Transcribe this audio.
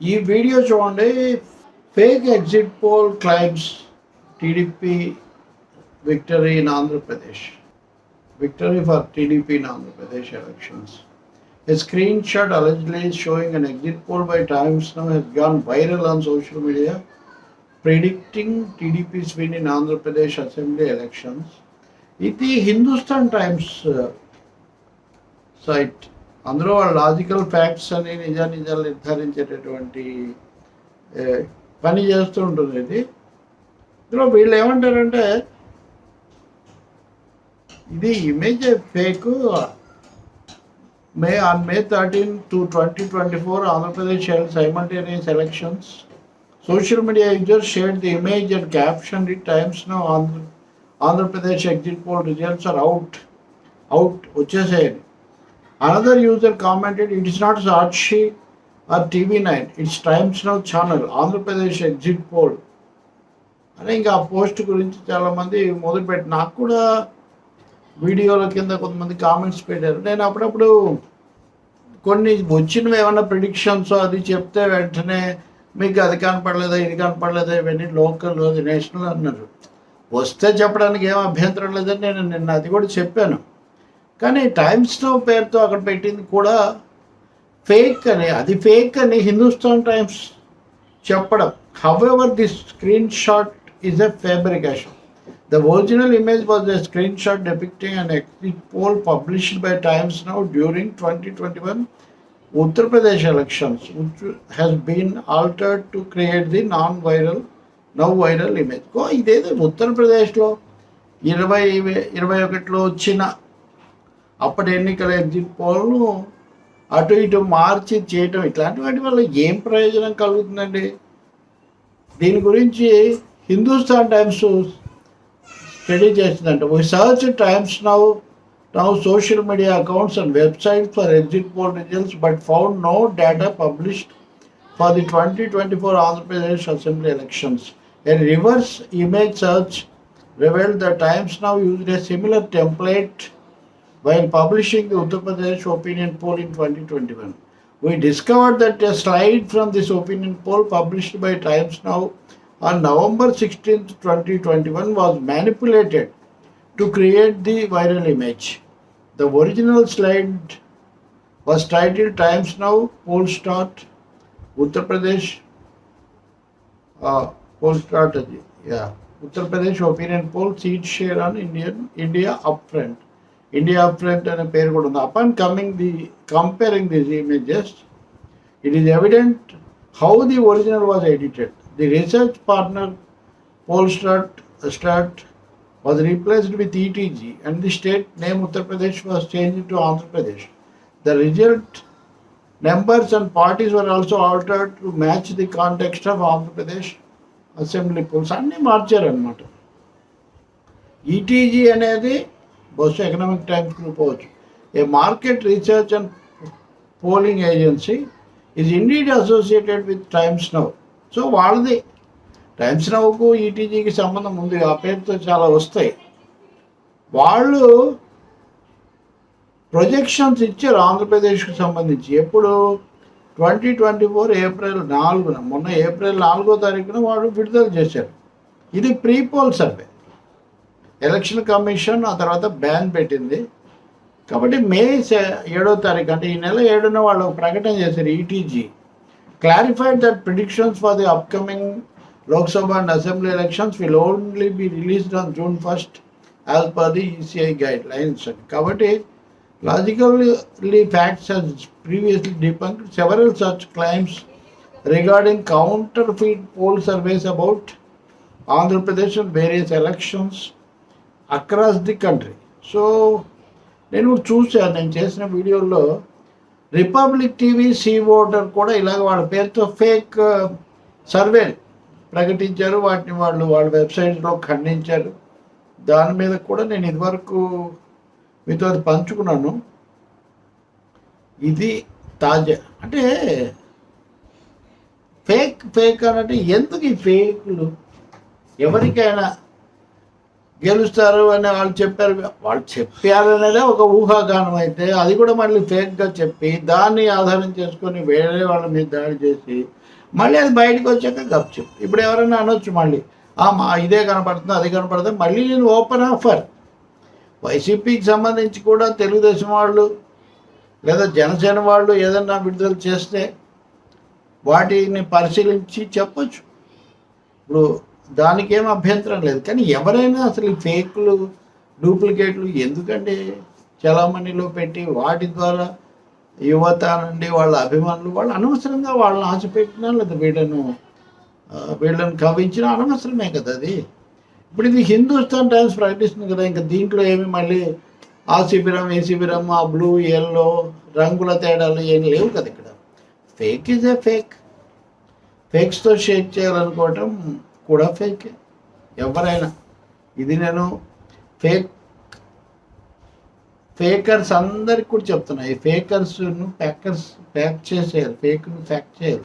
ఈ వీడియో చూడండి. Fake exit poll claims TDP victory in Andhra Pradesh victory for TDP in Andhra Pradesh elections a screenshot allegedly showing an exit poll by Times Now has gone viral on social media predicting TDP spin in Andhra Pradesh assembly elections ఇది Hindustan Times site అందులో వాళ్ళు logical Facts అని నిజ నిజాలు నిర్ధారించేటటువంటి పని చేస్తూ ఉంటుంది ఇది ఇందులో వీళ్ళు ఏమంటారంటే ఇది image fake may on May thirteen to twenty twenty four Andhra Pradesh simultaneous elections social media users share the image and caption it Times Andhra Andhra Pradesh exit poll results are out out వచ్చేసాయని Another user commented, it is not Saatchi or TV9, it's Times Now channel, channel Andhra Pradesh exit poll అని ఇంకా ఆ post గురించి చాలామంది మొదలుపెట్టి నాకు కూడా వీడియోల కింద కొంతమంది కామెంట్స్ పెట్టారు. నేను అప్పుడప్పుడు కొన్ని వచ్చినవి ఏమైనా ప్రిడిక్షన్స్ అది చెప్తే వెంటనే మీకు అది కనపడలేదా ఇది కనపడలేదా ఇవన్నీ లోకల్ అది నేషనల్ అన్నారు. వస్తే చెప్పడానికి ఏం అభ్యంతరం లేదని నేను నిన్న అది కూడా చెప్పాను. కానీ టైమ్స్ నో పేరుతో అక్కడ పెట్టింది కూడా ఫేక్ అని అది ఫేక్ అని హిందుస్థాన్ టైమ్స్ చెప్పడం. However the screenshot is a fabrication the original image was a screenshot depicting and exit poll published by Times Now during twenty twenty one Uttar Pradesh elections has been altered to create the non viral now viral image ఇదేదో ఉత్తరప్రదేశ్లో ఇరవై ఇరవై ఒకటిలో వచ్చిన అప్పటి ఎన్నికల exit పోల్ను అటు ఇటు మార్చి చేయటం ఇట్లాంటి వాటి వల్ల ఏం ప్రయోజనం కలుగుతుందండి? దీని గురించి హిందుస్థాన్ టైమ్స్ స్టడీ చేసిందంట we search Times Now now social media accounts and websites for exit poll results but found no data published for the twenty twenty four Andhra Pradesh assembly elections a reverse image search reveal the Times Now use a similar template while publishing the Uttar Pradesh opinion poll in 2021. We discovered that a slide from this opinion poll published by Times Now on November 16, 2021 was manipulated to create the viral image. The original slide was titled Times Now Poll Start Uttar Pradesh uh, poll strategy. Yeah. Uttar Pradesh opinion poll seat share on Indian India upfront. India upfront అనే పేరు కూడా ఉంది upon coming the comparing these images it is evident how the original was edited the research partner poll start start was replaced with ETG and the state name Uttar Pradesh was changed to Andhra Pradesh. The result numbers and parties were also altered to match the context of Andhra Pradesh assembly polls అన్నీ మార్చారనమాట ETG అనేది బహుశా Economic Times group అవ్వచ్చు a market research and polling agency is indeed associated with Times Now so వాళ్ళది. Times నవ్వుకు ఈటీజీకి సంబంధం ఉంది. ఆ పేరుతో చాలా వస్తాయి. వాళ్ళు ప్రొజెక్షన్స్ ఇచ్చారు ఆంధ్రప్రదేశ్కు సంబంధించి. ఎప్పుడు? ట్వంటీ ట్వంటీ ఫోర్ ఏప్రిల్ నాలుగున. మొన్న ఏప్రిల్ నాలుగో తారీఖున వాళ్ళు విడుదల చేశారు. ఇది ప్రీపోల్ సర్వే ఎలక్షన్ కమిషన్ ఆ తర్వాత బ్యాన్ పెట్టింది. కాబట్టి మే ఏడో తారీఖు అంటే ఈ నెల ఏడున వాళ్ళు ప్రకటన చేశారు ETG clarified that predictions for the upcoming Lok Sabha and assembly elections will only be released on June first as per the ECI guidelines కాబట్టి Logically Facts and previously depend several such claims regarding counterfeit poll surveys about Andhra Pradesh various elections across the country so నేను చూశాను నేను చేసిన వీడియోలో republic TV see voter కూడా ఇలాగ వాళ్ళ పేరుతో ఫేక్ సర్వే uh, ప్రకటించారు. వాటిని వాళ్ళు వాళ్ళ వెబ్సైట్లో ఖండించారు. దాని మీద కూడా నేను ఇదివరకు మీతో అది పంచుకున్నాను. ఇది తాజా. అంటే ఫేక్ ఫేక్ అనంటే ఎందుకు ఈ ఫేక్లు ఎవరికైనా గెలుస్తారు అని వాళ్ళు చెప్పారు. వాళ్ళు చెప్పారనేదే ఒక ఊహాగానం అయితే అది కూడా మళ్ళీ ఫేక్గా చెప్పి దాన్ని ఆధారం చేసుకొని వేరే వాళ్ళ మీద దాడి చేసి మళ్ళీ అది బయటకు వచ్చాక గప్చు ఇప్పుడు ఎవరైనా అనొచ్చు మళ్ళీ. "ఆ, మా ఇదే కనపడుతుంది అది కనపడుతుంది. మళ్ళీ నేను ఓపెన్ ఆఫర్. వైసీపీకి సంబంధించి కూడా తెలుగుదేశం వాళ్ళు లేదా జనసేన వాళ్ళు ఏదన్నా విడుదల చేస్తే వాటిని పరిశీలించి చెప్పచ్చు. ఇప్పుడు దానికి ఏం అభ్యంతరం లేదు. కానీ ఎవరైనా అసలు ఫేక్లు డూప్లికేట్లు ఎందుకంటే చలామణిలో పెట్టి వాటి ద్వారా యువత నుండి వాళ్ళ అభిమానులు వాళ్ళు అనవసరంగా వాళ్ళని ఆశపెట్టినా లేదా వీళ్ళను వీళ్ళని కవించినా అనవసరమే కదా అది. ఇప్పుడు ఇది హిందుస్థాన్ టైమ్స్ ప్రకటిస్తుంది కదా ఇంకా దీంట్లో ఏమి మళ్ళీ ఆ శిబిరం ఈ శిబిరం ఆ బ్లూ ఎల్లో రంగుల తేడాలు ఏం లేవు కదా ఇక్కడ. ఫేక్ ఇస్ ఏ ఫేక్ ఫేక్స్తో షేక్ చేయాలనుకోవటం కూడా ఫేక్ ఎవరైనా. ఇది నేను ఫేక్ ఫేకర్స్ అందరికి కూడా చెప్తున్నా. ఈ ఫేకర్స్ను ప్యాకర్స్ ప్యాక్ చేసేయాలి. ఫేక్ను ప్యాక్ చేయాలి.